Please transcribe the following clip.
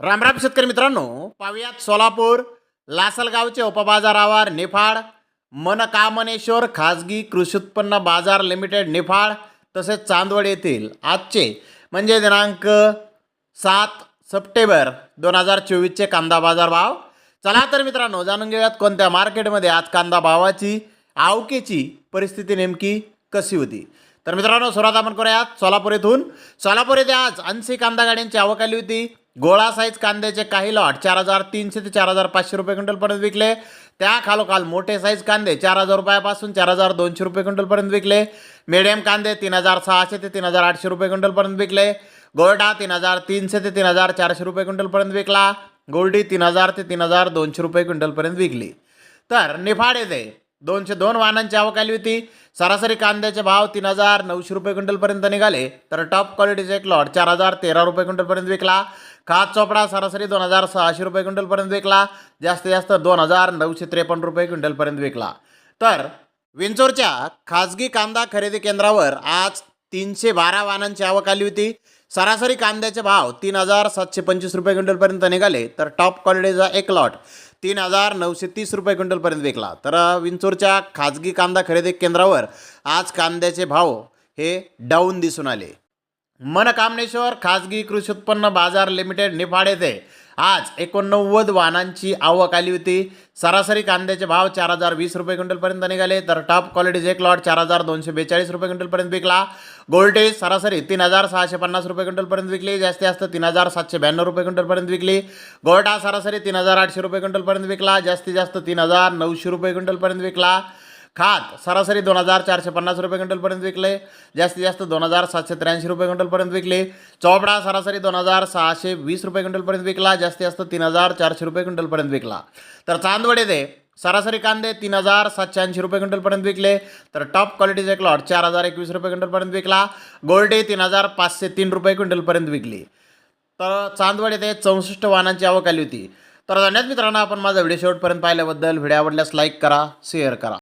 रामराम शेतकरी मित्रांनो पाहुयात सोलापूर लासलगावचे उपबाजारावर निफाड मनकामनेश्वर खाजगी कृषी उत्पन्न बाजार लिमिटेड निफाड तसेच चांदवड येथील आजचे म्हणजे दिनांक सात सप्टेंबर दोन हजार चोवीसचे कांदा बाजार भाव. चला तर मित्रांनो जाणून घेऊयात कोणत्या मार्केटमध्ये आज कांदा भावाची आवकेची परिस्थिती नेमकी कशी होती. तर मित्रांनो सुरुवात आपण करूयात सोलापूर येथून. सोलापूर येथे आज ऐंशी कांदा गाड्यांची आवक आली होती. गोळा साईज कांद्याचे काही लॉट चार हजार तीनशे ते चार हजार पाचशे रुपये क्विंटलपर्यंत विकले. त्या खालोखाल मोठे साईज कांदे चार हजार रुपयापासून चार हजार दोनशे रुपये क्विंटलपर्यंत विकले. मिडियम कांदे तीन हजार सहाशे ते तीन हजार आठशे रुपये क्विंटलपर्यंत विकले. गोरडा तीन हजार तीनशे ते तीन हजार चारशे रुपये क्विंटलपर्यंत विकला. गोल्डी तीन हजार ते तीन हजार दोनशे रुपये क्विंटलपर्यंत विकली. तर निफाड येथे दोनशे दोन वाहनांची आवक आली होती. सरासरी कांद्याचे भाव तीन हजार नऊशे रुपये क्विंटलपर्यंत निघाले. तर टॉप क्वालिटीचे एक लॉट चार हजार तेरा रुपये क्विंटलपर्यंत विकला. खात चोपडा सरासरी दोन हजार सहाशे रुपये क्विंटलपर्यंत विकला. जास्तीत जास्त दोन हजार नऊशे त्रेपन्न रुपये क्विंटलपर्यंत विकला. तर विंचोरच्या खाजगी कांदा खरेदी केंद्रावर आज तीनशे बारा वाहनांची आवक आली होती. सरासरी कांद्याचे भाव तीन हजार सातशे पंचवीस रुपये क्विंटलपर्यंत निघाले. तर टॉप क्वालिटीचा एक लॉट तीन हजार नऊशे तीस रुपये क्विंटलपर्यंत विकला. तर विंचूरच्या खाजगी कांदा खरेदी केंद्रावर आज कांद्याचे भाव हे डाऊन दिसून आले. मनकामनेश्वर खाजगी कृषी उत्पन्न बाजार लिमिटेड निफाड येथे आज एकोणनव्वद वाहनांची आवक आली होती. सरासरी कांद्याचे भाव चार हजार वीस रुपये क्विंटलपर्यंत निघाले. तर टॉप क्वालिटीचे एक लॉट चार हजार दोनशे बेचाळीस रुपये क्विंटलपर्यंत विकला. गोल्टेज सरासरी तीन हजार सहाशे पन्नास रुपये क्विंटलपर्यंत विकली. जास्तीत जास्त तीन हजार सातशे ब्याण्णव रुपये क्विंटलपर्यंत विकली. गोल्टा सरासरी तीन हजार आठशे रुपये क्विंटलपर्यंत विकला. जास्तीत जास्त तीन हजार नऊशे रुपये क्विंटलपर्यंत विकला. खात सरासरी दोन हजार चारशे पन्नास रुपये क्विंटलपर्यंत विकले. जास्तीत जास्त दोन हजार सातशे त्र्याऐंशी रुपये क्विंटलपर्यंत विकले. चोपडा सरासरी दोन हजार सहाशे वीस रुपये क्विंटलपर्यंत विकला. जास्तीत जास्त तीन हजार चारशे रुपये क्विंटलपर्यंत विकला. तर चांदवड येथे सरासरी कांदे तीन हजार सातशे ऐंशी रुपये क्विंटलपर्यंत विकले. तर टॉप क्वालिटीचे एक लॉट चार हजार एकवीस रुपये क्विंटलपर्यंत विकला. गोल्डे तीन हजार पाचशे तीन रुपये क्विंटलपर्यंत विकली. तर चांदवड येथे चौसष्ट वाहनांची आवक आली होती. तर धन्यवाद मित्रांनो आपण माझा व्हिडिओ शेवटपर्यंत पाहिल्याबद्दल. व्हिडिओ आवडल्यास लाईक करा शेअर करा.